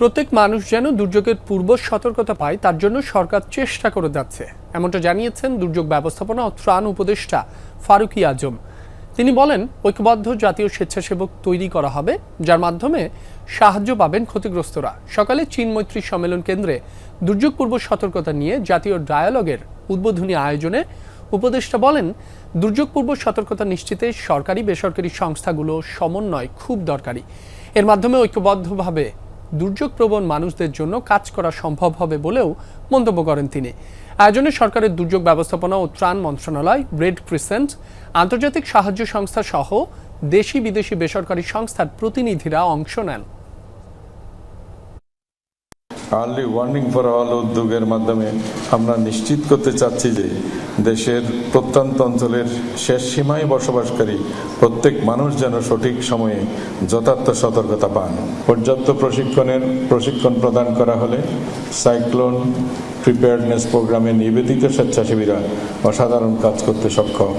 প্রত্যেক মানুষ যেন দুর্যোগের পূর্ব সতর্কতা পায়, তার জন্য সরকার চেষ্টা করে যাচ্ছে। এমনটা জানিয়েছেন দুর্যোগ ব্যবস্থাপনা ও ত্রাণ উপদেষ্টা ফারুকি আজম। তিনি বলেন, ঐক্যবদ্ধ জাতীয় স্বেচ্ছাসেবক তৈরি করা হবে, যার মাধ্যমে সাহায্য পাবেন ক্ষতিগ্রস্তরা। সকালে চীন মৈত্রী সম্মেলন কেন্দ্রে দুর্যোগ পূর্ব সতর্কতা নিয়ে জাতীয় ডায়ালগের উদ্বোধনী আয়োজনে উপদেষ্টা বলেন, দুর্যোগ পূর্ব সতর্কতা নিশ্চিতে সরকারি বেসরকারি সংস্থাগুলো সমন্বয় খুব দরকারি। এর মাধ্যমে ঐক্যবদ্ধভাবে দুর্যোগ প্রবণ মানুষদের জন্য কাজ করা সম্ভব হবে বলেও মন্তব্য করেন তিনি। আয়োজনে সরকারের দুর্যোগ ব্যবস্থাপনা ও ত্রাণ মন্ত্রণালয় রেড ক্রিসেন্ট আন্তর্জাতিক সাহায্য সংস্থা সহ দেশি বিদেশি বেসরকারি সংস্থার প্রতিনিধিরা অংশ নেন। আর্লি ওয়ার্নিং ফর অল উদ্যোগের মাধ্যমে আমরা নিশ্চিত করতে চাচ্ছি যে দেশের প্রত্যন্ত অঞ্চলের শেষ সীমায় বসবাসকারী প্রত্যেক মানুষ যেন সঠিক সময়ে যথার্থ সতর্কতা পান। পর্যাপ্ত প্রশিক্ষণের প্রশিক্ষণ প্রদান করা হলে সাইক্লোন প্রিপেয়ারনেস প্রোগ্রামে নিবেদিত স্বেচ্ছাসেবীরা অসাধারণ কাজ করতে সক্ষম।